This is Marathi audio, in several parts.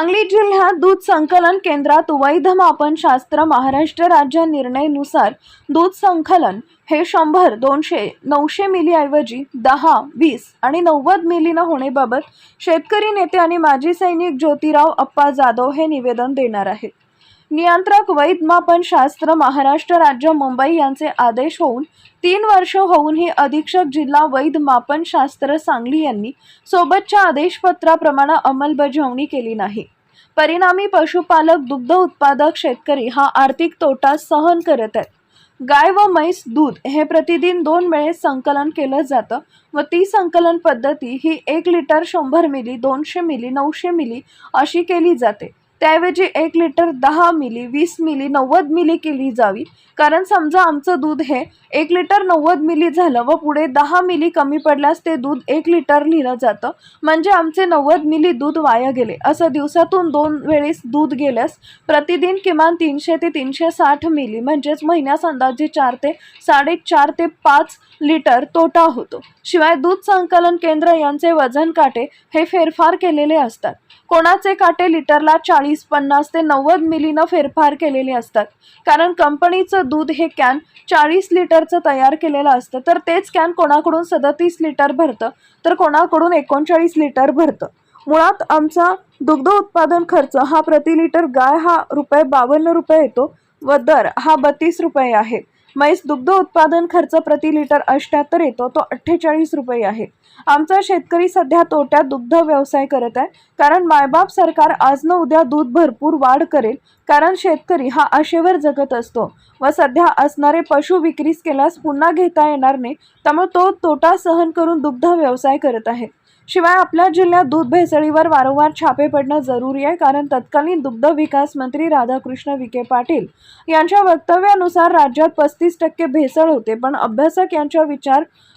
सांगली जिल्ह्यात दूध संकलन केंद्रात वैध मापन शास्त्र महाराष्ट्र राज्य निर्णयनुसार दूध संकलन हे शंभर दोनशे नऊशे मिलीऐवजी दहा वीस आणि नव्वद मिलीनं होण्याबाबत शेतकरी नेते आणि माजी सैनिक ज्योतिराव अप्पा जाधव हे निवेदन देणार आहेत. नियंत्रक वैध मापन शास्त्र महाराष्ट्र राज्य मुंबई यांचे आदेश होऊन तीन वर्ष होऊनही अधीक्षक जिल्हा वैध मापन शास्त्र सांगली यांनी सोबतच्या आदेशपत्राप्रमाणे अंमलबजावणी केली नाही. परिणामी पशुपालक दुग्ध उत्पादक शेतकरी हा आर्थिक तोटा सहन करत आहेत. गाय व म्हैस दूध हे प्रतिदिन दोन वेळेस संकलन केलं जातं व ती संकलन पद्धती ही एक लिटर शंभर मिली दोनशे मिली नऊशे मिली अशी केली जाते. त्याऐवजी एक लिटर दहा मिली वीस मिली नव्वद मिली केली जावी. कारण समजा आमचं दूध हे एक लिटर नव्वद मिली झालं व पुढे दहा मिली कमी पडल्यास ते दूध एक लिटर लिहिलं जातं. म्हणजे आमचे नव्वद मिली दूध वाया गेले. असं दिवसातून दोन वेळेस दूध गेल्यास प्रतिदिन किमान तीनशे ते तीनशे साठ मिली म्हणजेच महिन्यास अंदाजे चार ते साडेचार ते पाच लिटर तोटा होतो. शिवाय दूध संकलन केंद्र यांचे वजन काटे हे फेरफार केलेले असतात. कोणाचे काटे लिटरला चाळीस पन्नास ते नव्वद मिलीनं फेरफार केलेले असतात. कारण कंपनीचं दूध हे कॅन चाळीस लिटरचं तयार केलेलं असतं. तर तेच कॅन कोणाकडून सदतीस लिटर भरतं? तर कोणाकडून एकोणचाळीस लिटर भरतं? मुळात आमचा दुग्ध उत्पादन खर्च हा प्रति लिटर गाय हा रुपये बावन्न रुपये येतो व दर हा बत्तीस रुपये आहे. म्हैस दुग्ध उत्पादन खर्च प्रति लिटर अष्ट्याहत्तर येतो तो अठ्ठेचाळीस रुपये आहे. आमचा शेतकरी सध्या तोट्यात दुग्ध व्यवसाय करत आहे कारण मायबाप सरकार आज न उद्या दूध भरपूर वाढ करेल कारण शेतकरी हा आशेवर जगत असतो व सध्या असणारे पशु विक्रीस केल्यास पुन्हा घेता येणार नाही त्यामुळे तो तोटा सहन करून दुग्ध व्यवसाय करत आहे. शिवाय आपल्या जिल्ह्यात दूध भेसळीवर वारंवार छापे पडणं जरुरी आहे कारण तत्कालीन दुग्ध विकास मंत्री राधाकृष्ण विखे पाटील यांच्या वक्तव्यानुसार राज्यात पस्तीस टक्के भेसळ होते पण अभ्यासक यांच्या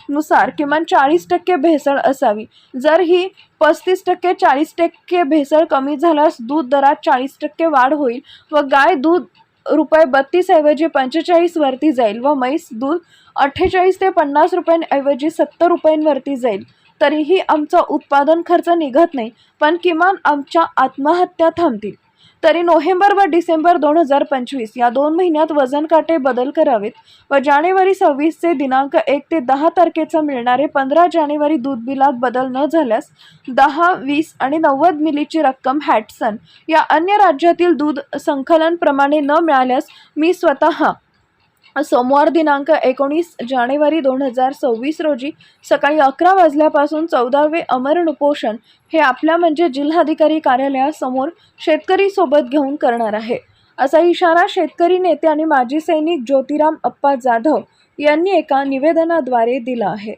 नुसार किमान चाळीस टक्के भेसळ असावी. जर ही पस्तीस टक्के चाळीस टक्के भेसळ कमी झाल्यास दूध दरात चाळीस टक्के वाढ होईल व गाय दूध रुपये बत्तीस ऐवजी पंचेचाळीस वरती जाईल व म्हैस दूध अठ्ठेचाळीस ते पन्नास रुपयांऐवजी सत्तर रुपयांवरती जाईल. तरीही आमचा उत्पादन खर्च निघत नाही पण किमान आमच्या आत्महत्या थांबतील. तरी नोव्हेंबर व डिसेंबर दोन हजार पंचवीस या दोन महिन्यात वजन काटे बदल करावेत व जानेवारी सव्वीसचे दिनांक एक ते दहा तारखेचा मिळणारे पंधरा जानेवारी दूध बिलात बदल न झाल्यास दहा वीस आणि नव्वद मिलीची रक्कम हॅटसन या अन्य राज्यातील दूध संकलनप्रमाणे न मिळाल्यास मी स्वतः सोमवार दिनांक एकोणीस जानेवारी दोन हजार सव्वीस रोजी सकाळी अकरा वाजल्यापासून चौदावे अमरण उपोषण हे आपल्या म्हणजे जिल्हाधिकारी कार्यालयासमोर शेतकरी सोबत घेऊन करणार आहे. असा इशारा शेतकरी नेते आणि माजी सैनिक ज्योतिराम अप्पा जाधव यांनी एका निवेदनाद्वारे दिला आहे.